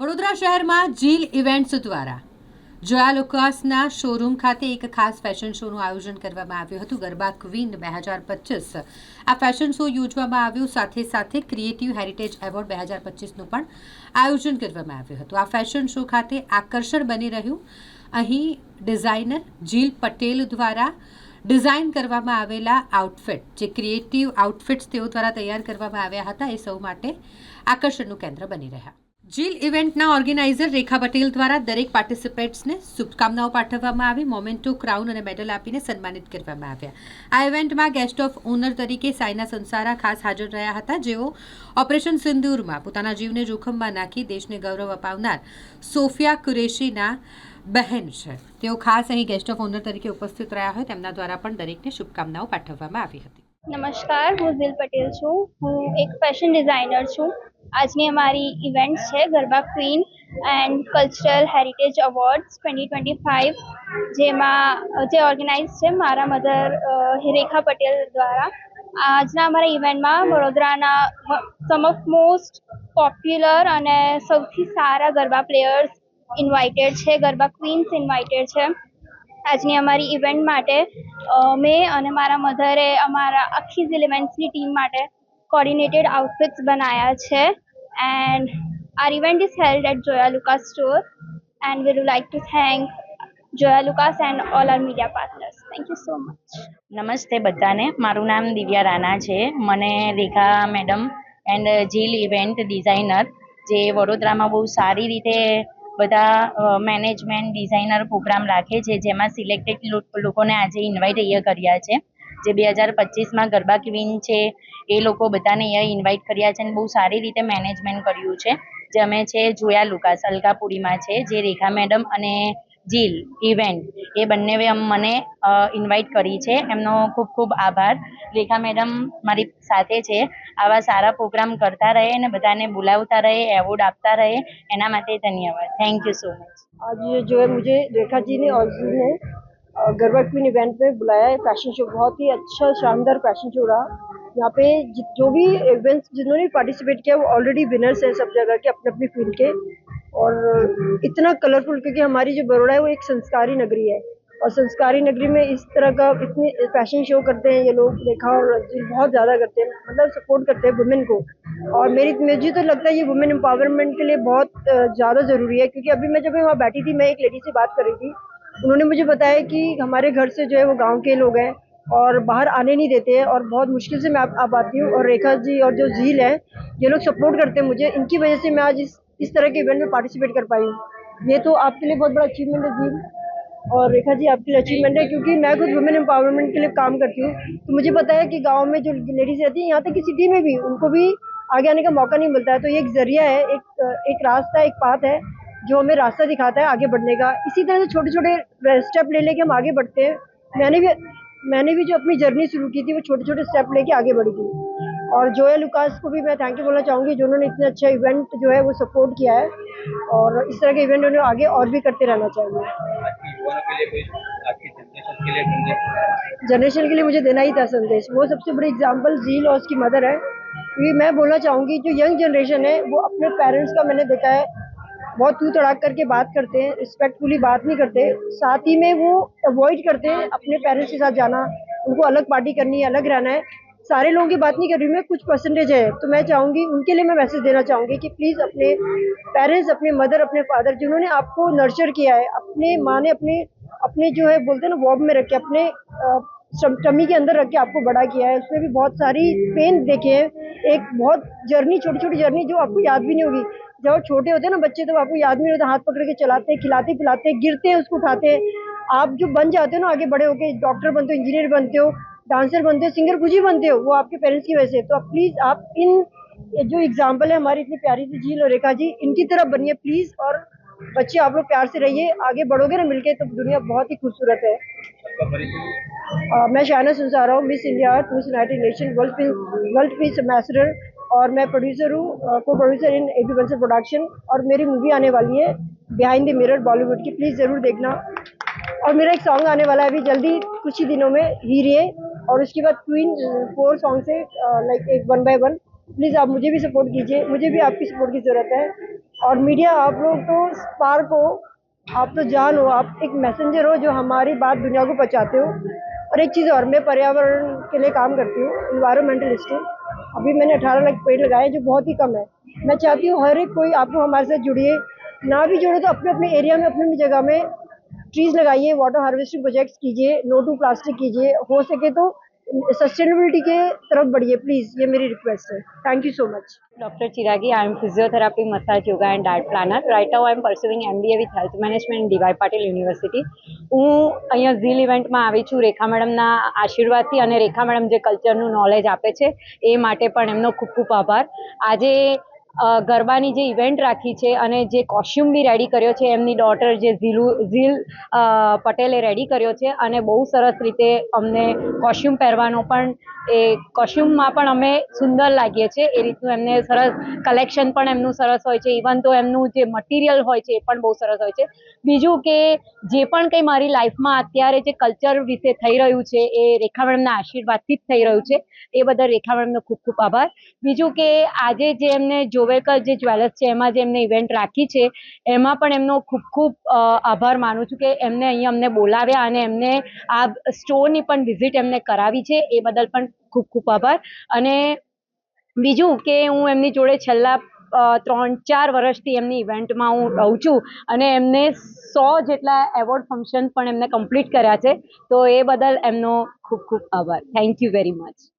વડોદરા શહેરમાં જીલ ઇવેન્ટ્સ દ્વારા જોયા લુકાસના શોરૂમ ખાતે એક ખાસ ફેશન શોનું આયોજન કરવામાં આવ્યું હતું. ગરબા ક્વીન બે હજાર પચીસ. આ ફેશન શો યોજવામાં આવ્યો. સાથે સાથે ક્રિએટિવ હેરિટેજ એવોર્ડ બે હજાર પચીસનું પણ આયોજન કરવામાં આવ્યું હતું. આ ફેશન શો ખાતે આકર્ષણ બની રહ્યું. અહીં ડિઝાઇનર જીલ પટેલ દ્વારા ડિઝાઇન કરવામાં આવેલા આઉટફિટ, જે ક્રિએટિવ આઉટફિટ્સ તેઓ દ્વારા તૈયાર કરવામાં આવ્યા હતા, એ સૌ માટે આકર્ષણનું કેન્દ્ર બની રહ્યા. જીલ ઇવેન્ટના ઓર્ગેનાઇઝર રેખા પટેલ દ્વારા દરેક પાર્ટિસિપેન્ટ્સને શુભકામનાઓ પાઠવવામાં આવી, મોમેન્ટો, ક્રાઉન અને મેડલ આપીને સન્માનિત કરવામાં આવ્યા. આ ઇવેન્ટમાં ગેસ્ટ ઓફ ઓનર તરીકે સાયના સંસારા ખાસ હાજર રહ્યા હતા. જેઓ ઓપરેશન સિંદૂરમાં પોતાના જીવને જોખમમાં નાખી દેશને ગૌરવ અપાવનાર સોફિયા કુરેશીના બહેન છે. તેઓ ખાસ અહીં ગેસ્ટ ઓફ ઓનર તરીકે ઉપસ્થિત રહ્યા હોય, તેમના દ્વારા પણ દરેકને શુભકામનાઓ પાઠવવામાં આવી હતી. નમસ્કાર, હું ઝિલ પટેલ છું. હું એક ફેશન ડિઝાઇનર છું. આજની અમારી ઇવેન્ટ છે garba queen and cultural heritage awards twenty twenty five જેમાં જે ઓર્ગેનાઇઝ છે મારા મધર રેખા પટેલ દ્વારા. આજના અમારા ઇવેન્ટમાં વડોદરાના સમ ઓફ મોસ્ટ પોપ્યુલર અને સૌથી સારા ગરબા પ્લેયર્સ ઇન્વાઇટેડ છે, ગરબા ક્વીન્સ ઇન્વાઇટેડ છે. આજની અમારી ઇવેન્ટ માટે મેં અને મારા મધરે અમારા આખી જ ઇવેન્ટ્સની ટીમ માટે કોર્ડિનેટેડ આઉટફિટ્સ બનાવ્યા છે and our event is held at Joya Lucas store and we would like to thank Joya Lucas and all our media partners thank you so much નમસ્તે બધાને. મારું નામ દિવ્યા રાણા છે. મને Rekha madam and Jeel event designer જે વડોદરામાં બહુ સારી રીતે બધા મેનેજમેન્ટ ડિઝાઇનર પ્રોગ્રામ રાખે છે, જેમાં સિલેક્ટેડ લોકોને આજે ઇન્વાઇટ અહીંયા કર્યા છે. જે બે હજાર પચીસમાં ગરબા ક્વીન છે એ લોકો બધાને અહીંયા ઇન્વાઇટ કર્યા છે અને બહુ સારી રીતે મેનેજમેન્ટ કર્યું છે જે અમે છે જોયા લુકાસ અલકાપુરીમાં છે જે રેખા મેડમ અને જીલ ઇવેન્ટ એ બંને મને ઇન્વાઇટ કરી છે એમનો ખૂબ ખૂબ આભાર રેખા મેડમ મારી સાથે છે આવા સારા પ્રોગ્રામ કરતા રહે અને બધાને બોલાવતા રહે એવોર્ડ આપતા રહે એના માટે ધન્યવાદ થેન્ક યુ સો मच आज ये जो है मुझे रेखा जी ने और जी ने अ, गरबा क्वीन इवेंट में बुलाया है, फ़ैशन शो, बहुत ही अच्छा शानदार फ़ैशन शो रहा। यहाँ पे जो भी इवेंट्स जिन्होंने पार्टिसिपेट किया, वो ऑलरेडी विनर्स हैं सब जगह के अपने अपनी फ़ील्ड के। और इतना कलरफुल क्योंकि हमारी जो बड़ोड़ा है, वो एक संस्कारी नगरी है। और संस्कारी नगरी में इस तरह का इतने फ़ैशन शो करते हैं, ये लोग, रेखा और बहुत ज़्यादा करते हैं मतलब सपोर्ट करते हैं वुमेन को। और मेरी, मुझे तो लगता है ये वुमेन एम्पावरमेंट के लिए बहुत ज़्यादा ज़रूरी है, क्योंकि अभी मैं जब वहाँ बैठी थी, मैं एक लेडी से बात कर रही थी उन्होंने मुझे बताया कि हमारे घर से जो है वो गाँव के लोग हैं और बाहर आने नहीं देते हैं और बहुत मुश्किल से मैं आप, आती हूँ। और रेखा जी और जो झील है ये लोग सपोर्ट करते हैं मुझे। इनकी वजह से मैं आज इस इस तरह के इवेंट में पार्टिसिपेट कर पाई हूँ। ये तो आपके लिए बहुत बड़ा अचीवमेंट है झील। और रेखा जी आपके लिए अचीवमेंट है क्योंकि मैं खुद वुमेन एम्पावरमेंट के लिए काम करती हूँ। तो मुझे पता है कि गाँव में जो लेडीज़ रहती हैं यहाँ तक कि सिटी में भी उनको भी आगे आने का मौका नहीं मिलता है। तो ये एक ज़रिया है एक एक रास्ता एक पाथ है। जो हमें रास्ता दिखाता है आगे बढ़ने का। इसी तरह से छोटे छोटे स्टेप ले लेके हम आगे बढ़ते हैं। मैंने भी मैंने भी जो अपनी जर्नी शुरू की थी, वो छोटे छोटे स्टेप लेके आगे बढ़ी थी। और जोया लुकास को भी मैं थैंक यू बोलना चाहूँगी, जिन्होंने इतना अच्छा इवेंट जो है वो सपोर्ट किया है। और इस तरह के इवेंट उन्हें आगे और भी करते रहना चाहिए। जनरेशन के लिए मुझे देना ही था संदेश। वो सबसे बड़ी एग्ज़ाम्पल झील और उसकी मदर है। क्योंकि मैं बोलना चाहूँगी, जो यंग जनरेशन है, वो अपने पेरेंट्स का मैंने देखा है बहुत तू तड़ाक करके बात करते हैं रिस्पेक्टफुली बात नहीं करते, साथ ही में वो अवॉइड करते हैं अपने पेरेंट्स के साथ जाना, उनको अलग पार्टी करनी है, अलग रहना है। सारे लोगों की बात नहीं कर रही मैं, कुछ परसेंटेज है तो मैं चाहूँगी, उनके लिए मैं मैसेज देना चाहूँगी कि प्लीज़ अपने पेरेंट्स अपने मदर अपने फादर जिन्होंने आपको नर्चर किया है, अपने माँ ने अपने अपने जो है बोलते हैं ना वॉब में रख अपने टमी के अंदर रख के आपको बड़ा किया है। उसमें भी बहुत सारी पेन देखे हैं। एक बहुत जर्नी छोटी छोटी जर्नी जो आपको याद भी नहीं होगी। जब छोटे होते हैं ना बच्चे तो आपको याद नहीं होता हाथ पकड़ के चलाते हैं खिलाते पिलाते गिरते हैं उसको उठाते। हैं आप जो बन जाते हो ना आगे बड़े होके डॉक्टर बनते हो इंजीनियर बनते हो डांसर बनते हो सिंगर कुछ ही बनते हो वो आपके पेरेंट्स की वजह से। तो आप प्लीज़ आप इन जो एग्ज़ाम्पल है हमारी इतनी प्यारी सी झील और रेखा जी इनकी तरफ़ बनिए प्लीज़ और बच्चे आप लोग प्यार से रहिए आगे बढ़ोगे ना मिलके तो दुनिया बहुत ही खूबसूरत है। अ, मैं शायना सुनसारा हूँ Miss India Miss United Nation world world peace ambassador और मैं प्रोड्यूसर हूँ co producer in A B Bansal production और मेरी मूवी आने वाली है बिहाइंड द मिरर बॉलीवुड की। प्लीज़ ज़रूर देखना। और मेरा एक सॉन्ग आने वाला है, अभी जल्दी कुछ ही दिनों में हीरे और उसके बाद क्वीन फोर सॉन्ग से लाइक एक वन बाय वन प्लीज़ आप मुझे भी सपोर्ट कीजिए, मुझे भी आपकी सपोर्ट की ज़रूरत है। और मीडिया आप लोग तो स्पार्क हो, आप तो जान हो, आप एक मैसेंजर हो जो हमारी बात दुनिया को पहुंचाते हो। और एक चीज़ और, मैं पर्यावरण के लिए काम करती हूँ इन्वायरमेंटलिस्ट हूँ। अभी मैंने अठारह लाख पेड़ लगाए जो बहुत ही कम है। मैं चाहती हूँ हर एक कोई आपको हमारे साथ जुड़िए। ना भी जुड़े तो अपने अपने एरिया में, अपनी अपनी जगह में ट्रीज लगाइए वाटर हार्वेस्टिंग प्रोजेक्ट्स कीजिए नो टू प्लास्टिक कीजिए। हो सके तो सस्टेनेबिलिटी के तरफ बढ़िए प्लीज़ ये मेरी रिक्वेस्ट है thank you so much Dr. Chiragi, I am physiotherapy, massage, yoga and diet planner. Right now I am pursuing MBA with Health Management in DY Patil University. હું અહીંયા ઝીલ ઇવેન્ટમાં આવી છું રેખા મેડમના આશીર્વાદથી અને રેખા મેડમ જે કલ્ચરનું નોલેજ આપે છે એ માટે પણ એમનો ખૂબ ખૂબ આભાર આજે અ, ગરબાની જે ઇવેન્ટ રાખી છે અને જે કોસ્ચ્યુમ બી રેડી કર્યો છે, એમની ડોટર જે ઝીલુ, ઝીલ પટેલે રેડી કર્યો છે અને બહુ સરસ રીતે અમને કોસ્ચ્યુમ પહેરવાનો પણ એ કોસ્ચ્યુમમાં પણ અમે સુંદર લાગીએ છીએ. એ રીતનું એમને સરસ કલેક્શન પણ એમનું સરસ હોય છે. ઇવન તો એમનું જે મટીરિયલ હોય છે એ પણ બહુ સરસ હોય છે. બીજું કે જે પણ કંઈ મારી લાઈફમાં અત્યારે જે કલ્ચર વિશે થઈ રહ્યું છે, એ રેખા મેડમના આશીર્વાદથી જ થઈ રહ્યું છે. એ બદલ રેખા મેડમનો ખૂબ ખૂબ આભાર. બીજું કે આજે જે એમને જોવેકર જે જ્વેલર્સ છે, એમાં જે એમને ઇવેન્ટ રાખી છે, એમાં પણ એમનો ખૂબ ખૂબ આભાર માનું છું કે એમને અહીંયા અમને બોલાવ્યા અને એમને આ સ્ટોરની પણ વિઝિટ એમને કરાવી છે, એ બદલ પણ ખૂબ ખૂબ આભાર. અને બીજું કે હું એમની જોડે છેલ્લા ત્રણ ચાર વર્ષથી એમની ઇવેન્ટમાં હું રહું છું અને એમને સો જેટલા એવોર્ડ ફંક્શન પણ એમને કમ્પ્લીટ કર્યા છે, તો એ બદલ એમનો ખૂબ ખૂબ આભાર. Thank you very much